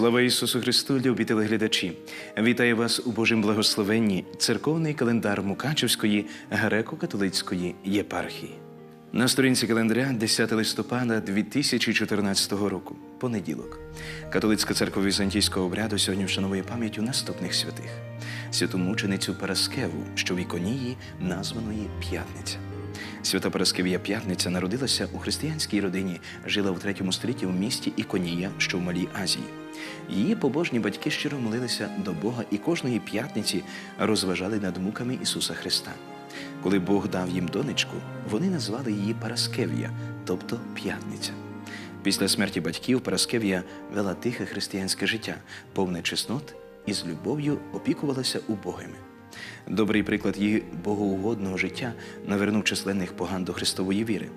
Слава Ісусу Христу, любі телеглядачі! Вітаю вас у Божім благословенні церковний календар Мукачевської греко-католицької єпархії. На сторінці календаря 10 листопада 2014 року, понеділок. Католицька церква візантійського обряду сьогодні вшановує пам'яттю наступних святих: святу мученицю Параскеву, що в іконії названої П'ятниця. Свята Параскевія П'ятниця народилася у християнській родині, жила в третьому столітті в місті Іконія, що в Малій Азії. Її побожні батьки щиро молилися до Бога і кожної п'ятниці розважали над муками Ісуса Христа. Коли Бог дав їм донечку, вони назвали її Параскевія, тобто п'ятниця. Після смерті батьків Параскевія вела тихе християнське життя, повне чеснот і з любов'ю опікувалася убогими. Добрий приклад її богоугодного життя навернув численних поган до Христової віри.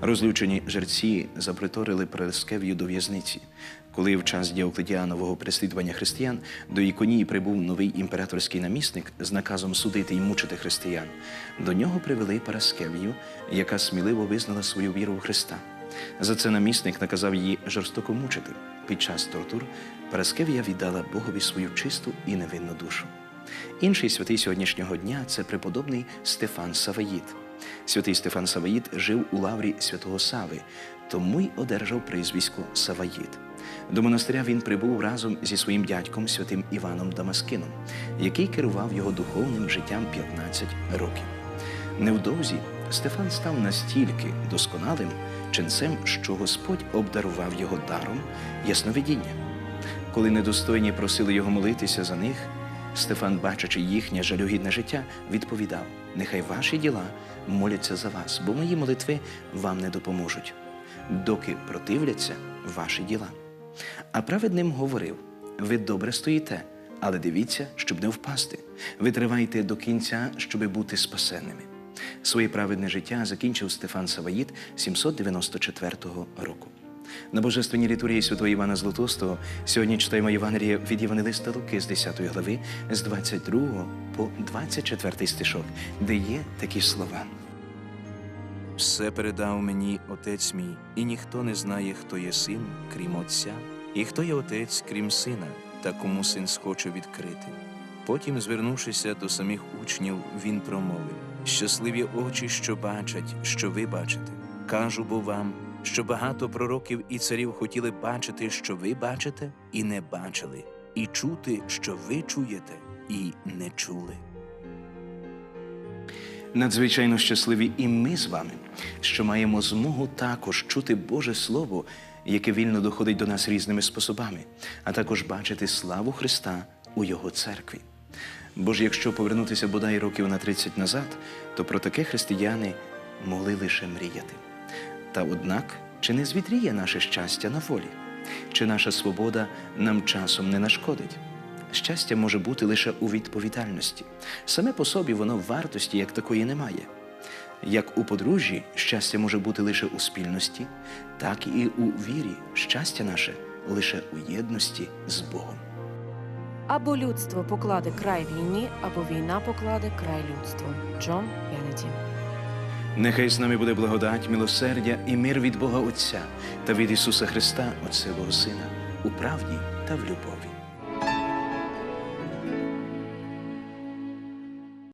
Розлючені жерці заприторили Параскевію до в'язниці. Коли в час Діоклетіанового переслідування християн до Іконії прибув новий імператорський намісник з наказом судити і мучити християн, до нього привели Параскевію, яка сміливо визнала свою віру в Христа. За це намісник наказав її жорстоко мучити. Під час тортур Параскевія віддала Богові свою чисту і невинну душу. Інший святий сьогоднішнього дня це преподобний Стефан Саваїд. Святий Стефан Саваїд жив у лаврі святого Сави, тому й одержав прізвисько Саваїд. До монастиря він прибув разом зі своїм дядьком святим Іваном Дамаскином, який керував його духовним життям 15 років. Невдовзі Стефан став настільки досконалим ченцем, що Господь обдарував його даром ясновидіння. Коли недостойні просили його молитися за них, Стефан, бачачи їхнє жалюгідне життя, відповідав: Нехай ваші діла моляться за вас, бо мої молитви вам не допоможуть, доки противляться ваші діла. А праведним говорив: ви добре стоїте, але дивіться, щоб не впасти. Ви тривайте до кінця, щоби бути спасенними. Своє праведне життя закінчив Стефан Саваїд 794 року. На божественній літургії святого Івана Златоустого сьогодні читаємо Євангеліє від Євангелиста Луки з 10 глави, з 22 по 24 стишок, де є такі слова. Все передав мені отець мій, і ніхто не знає, хто є син, крім Отця, і хто є отець, крім сина, та кому син схоче відкрити. Потім, звернувшися до самих учнів, він промовив: Щасливі очі, що бачать, що ви бачите. Кажу бо вам, що багато пророків і царів хотіли бачити, що ви бачите, і не бачили, і чути, що ви чуєте, і не чули. Надзвичайно щасливі і ми з вами, що маємо змогу також чути Боже Слово, яке вільно доходить до нас різними способами, а також бачити славу Христа у Його церкві. Бо ж якщо повернутися бодай років на 30 назад, то про таке християни могли лише мріяти. Та однак, чи не звітріє наше щастя на волі? Чи наша свобода нам часом не нашкодить? Щастя може бути лише у відповідальності. Саме по собі воно вартості як такої не має. Як у подружжі щастя може бути лише у спільності, так і у вірі щастя наше лише у єдності з Богом. Або людство покладе край війні, або війна покладе край людству. Джон Кеннеді. Нехай з нами буде благодать, милосердя і мир від Бога Отця та від Ісуса Христа, Отцевого Сина, у правді та в любові.